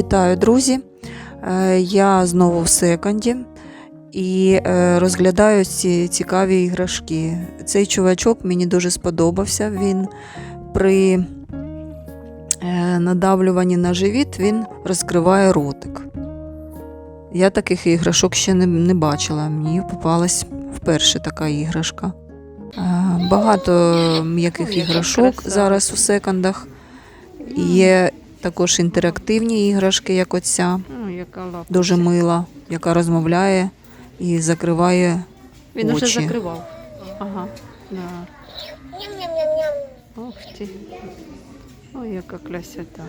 Вітаю, друзі! Е, Я знову в секонді і е, розглядаю ці цікаві іграшки. Цей чувачок мені дуже сподобався. Він при е, надавлюванні на живіт він розкриває ротик. Я таких іграшок ще не, не бачила. Мені попалась вперше така іграшка. Багато м'яких іграшок зараз у секондах. Є також інтерактивні іграшки, як оця, лапка. дуже мила, яка розмовляє і закриває. Він очі. уже закривав. Ага. Да. Ух ти. Ой, яка красота.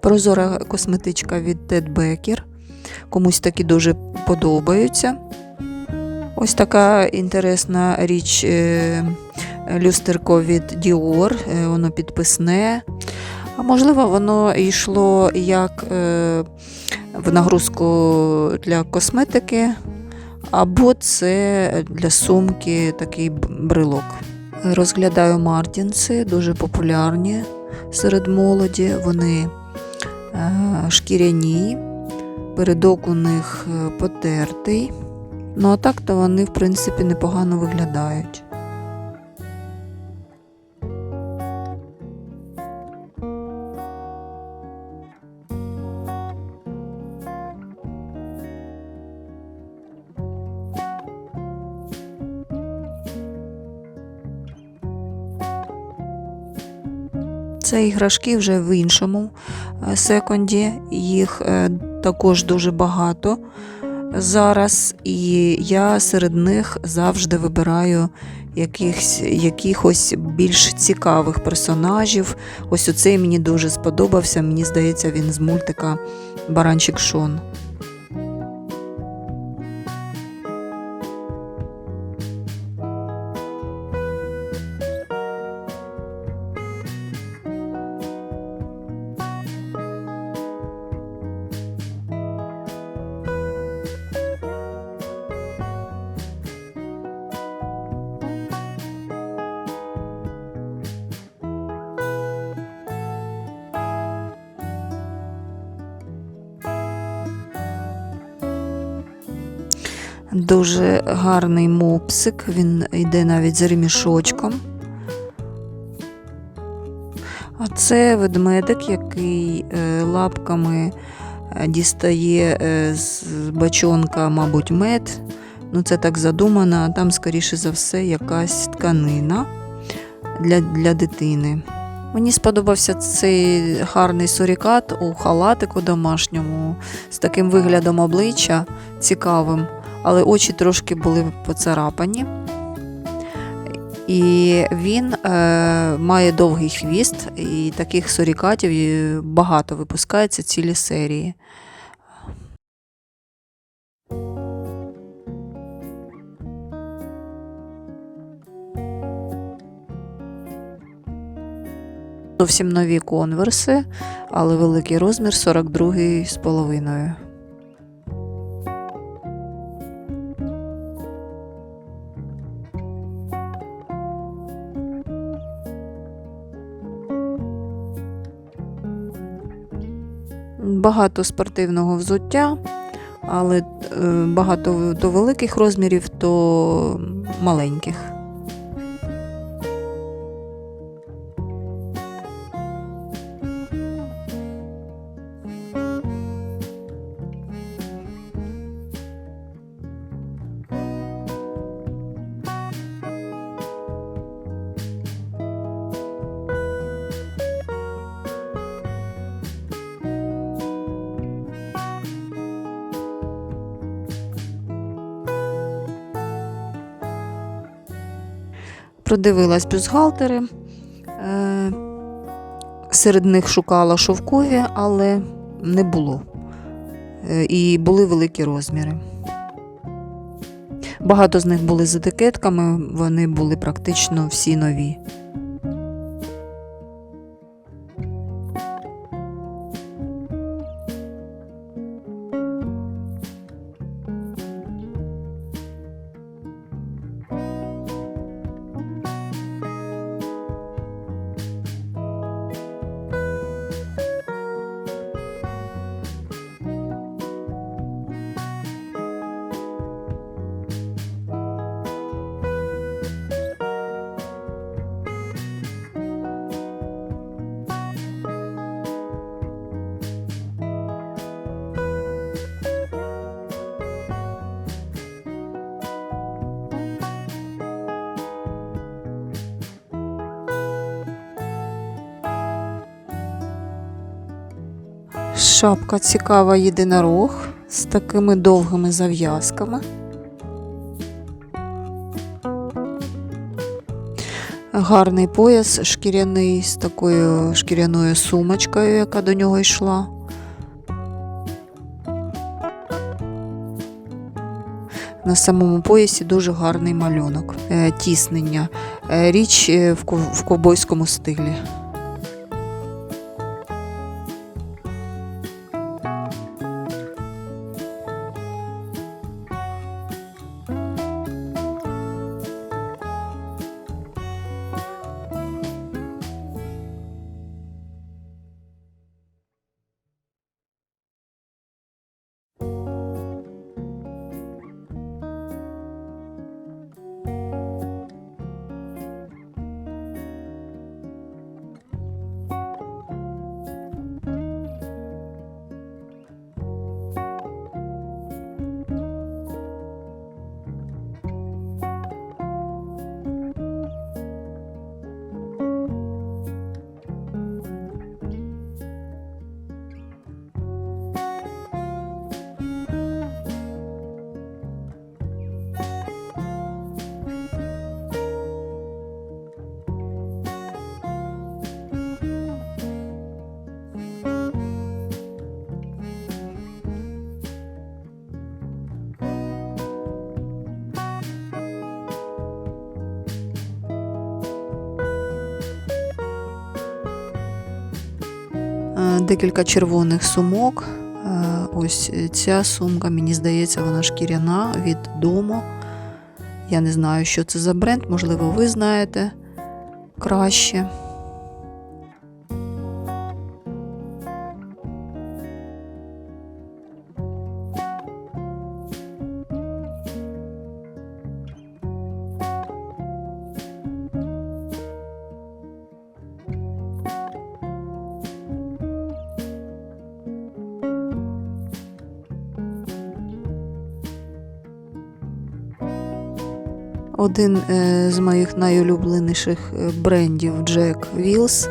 Прозора косметичка від Ted Becker. Комусь такі дуже подобаються. Ось така інтересна річ е, люстерко від Dior, е, воно підписне. А можливо, воно йшло як е, в нагрузку для косметики, або це для сумки такий брелок. Розглядаю мартінси, дуже популярні серед молоді. Вони е, шкіряні, передок у них е, потертий. Ну а так то вони, в принципі, непогано виглядають. Це іграшки вже в іншому е, секонді. Їх е, також дуже багато зараз, і я серед них завжди вибираю якихось, якихось більш цікавих персонажів. Ось оцей мені дуже сподобався. Мені здається, він з мультика Баранчик Шон. Дуже гарний мопсик, він йде навіть з ремішочком. А це ведмедик, який е, лапками е, дістає е, з бачонка, мабуть, мед. Ну, це так задумано, а там, скоріше за все, якась тканина для, для дитини. Мені сподобався цей гарний сурікат у халатику домашньому з таким виглядом обличчя цікавим але очі трошки були поцарапані. І він е, має довгий хвіст, і таких сурікатів багато випускається цілі серії. Зовсім нові конверси, але великий розмір 42 Багато спортивного взуття, але е, багато то великих розмірів, то маленьких. Продивилась бюстгальтери. Е, серед них шукала шовкові, але не було. Е, і були великі розміри. Багато з них були з етикетками, вони були практично всі нові. Шапка цікава єдинорог з такими довгими зав'язками. Гарний пояс шкіряний з такою шкіряною сумочкою, яка до нього йшла. На самому поясі дуже гарний малюнок, е, тіснення. Е, Річ е, в ко- в ковбойському стилі. Декілька червоних сумок. Е, Ось ця сумка, мені здається, вона шкіряна від дому. Я не знаю, що це за бренд, можливо, ви знаєте краще. Один е, з моїх найулюбленіших е, брендів Jack Wheels.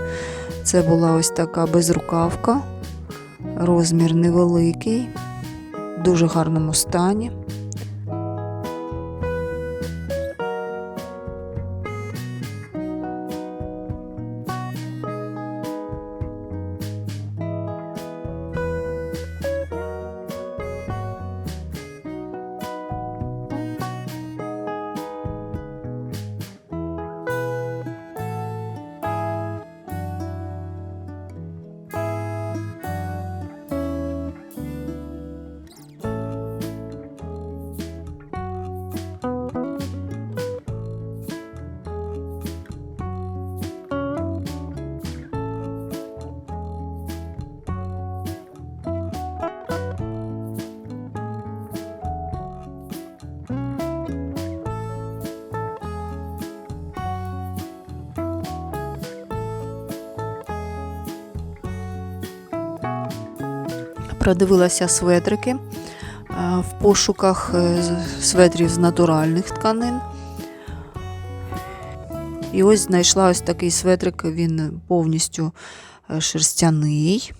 Це була ось така безрукавка, розмір невеликий, в дуже гарному стані. Продивилася светрики е, в пошуках е, светрів з натуральних тканин. І ось знайшла ось такий светрик, він повністю е, шерстяний.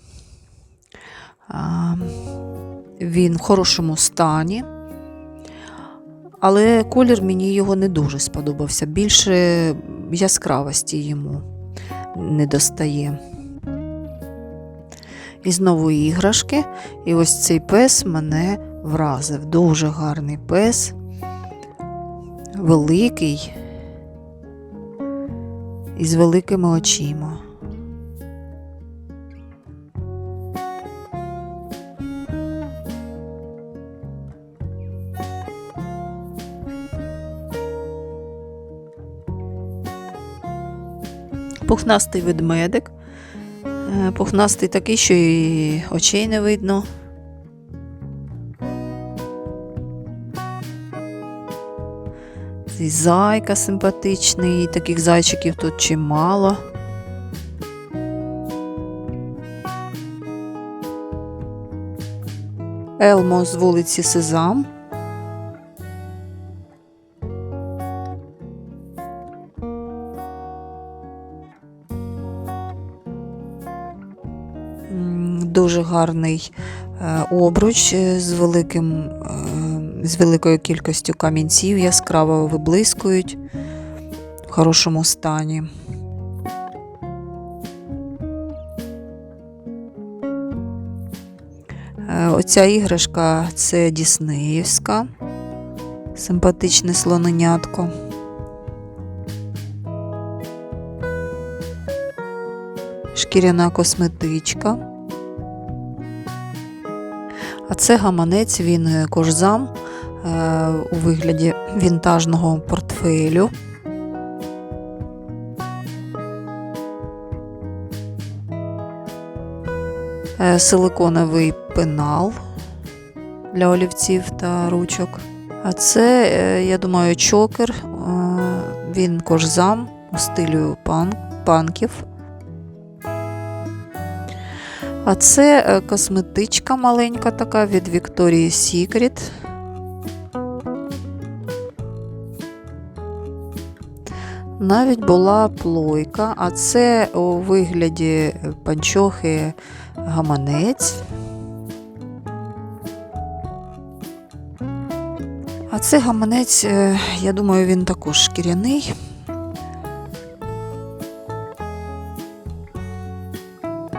Він в хорошому стані. Але колір мені його не дуже сподобався. Більше яскравості йому не достає. І знову іграшки. І ось цей пес мене вразив. Дуже гарний пес, великий і з великими очима. Пухнастий ведмедик. Е, Пухнастий такий, що і очей не видно. Цей зайка симпатичний, таких зайчиків тут чимало. Елмо з вулиці Сезам. Дуже гарний е, обруч е, з, великим, е, з великою кількістю камінців, яскраво виблискують в хорошому стані. Оця іграшка це Діснеївська, симпатичне слоненятко. Шкіряна косметичка. А це гаманець, він е, кожзам е, у вигляді вінтажного портфелю. Е, Силиконовий пенал для олівців та ручок. А це, я думаю, чокер. Він кожзам у стилю пан, панків. А це е, косметичка маленька така від Victoria's Secret. Навіть була плойка, а це у вигляді панчохи гаманець. А це гаманець, е, я думаю, він також шкіряний.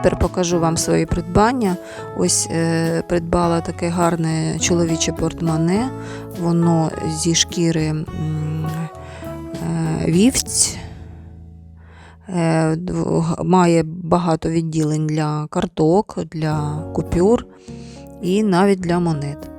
Тепер покажу вам свої придбання. Ось е, придбала таке гарне чоловіче портмоне. Воно зі шкіри е, вівць. Е, має багато відділень для карток, для купюр і навіть для монет.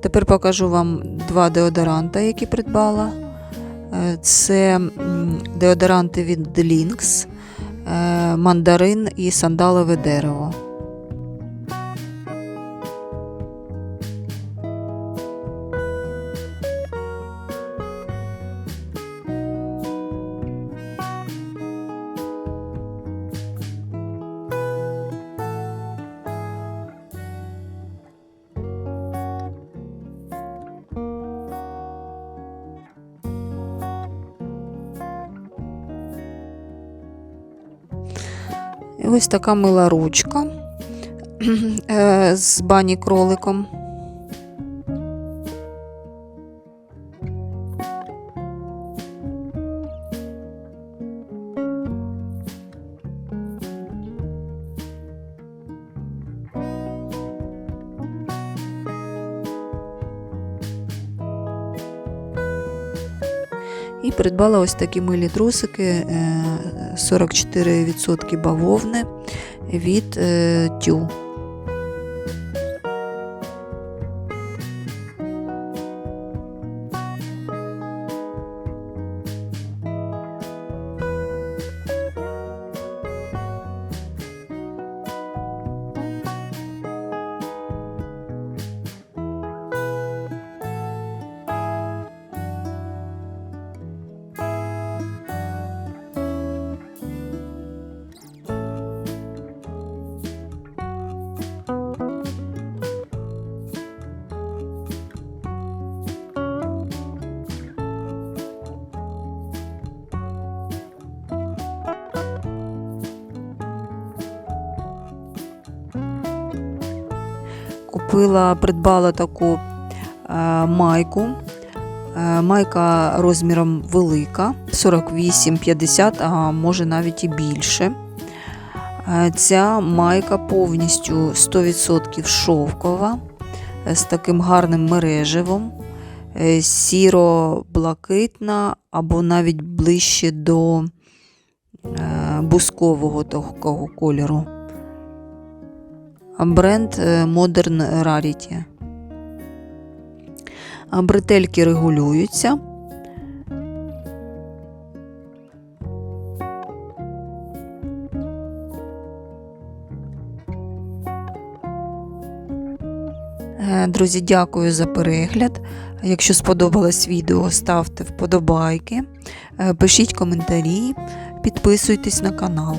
Тепер покажу вам два деодоранта, які придбала. Е, Це деодоранти від Lynx, е, мандарин і сандалове дерево. І ось така мила ручка е, з бані кроликом. І придбала ось такі милі трусики е, 44% бавовни від е, тю. Купила, придбала таку е, майку. Е, майка розміром велика, 48-50, а може навіть і більше. Е, Ця майка повністю 100% шовкова, з таким гарним мереживом, сіро-блакитна або навіть ближче до бускового такого кольору бренд е, Modern Rarity. Бретельки регулюються. Е, друзі, дякую за перегляд. Якщо сподобалось відео, ставте вподобайки, е, пишіть коментарі, підписуйтесь на канал.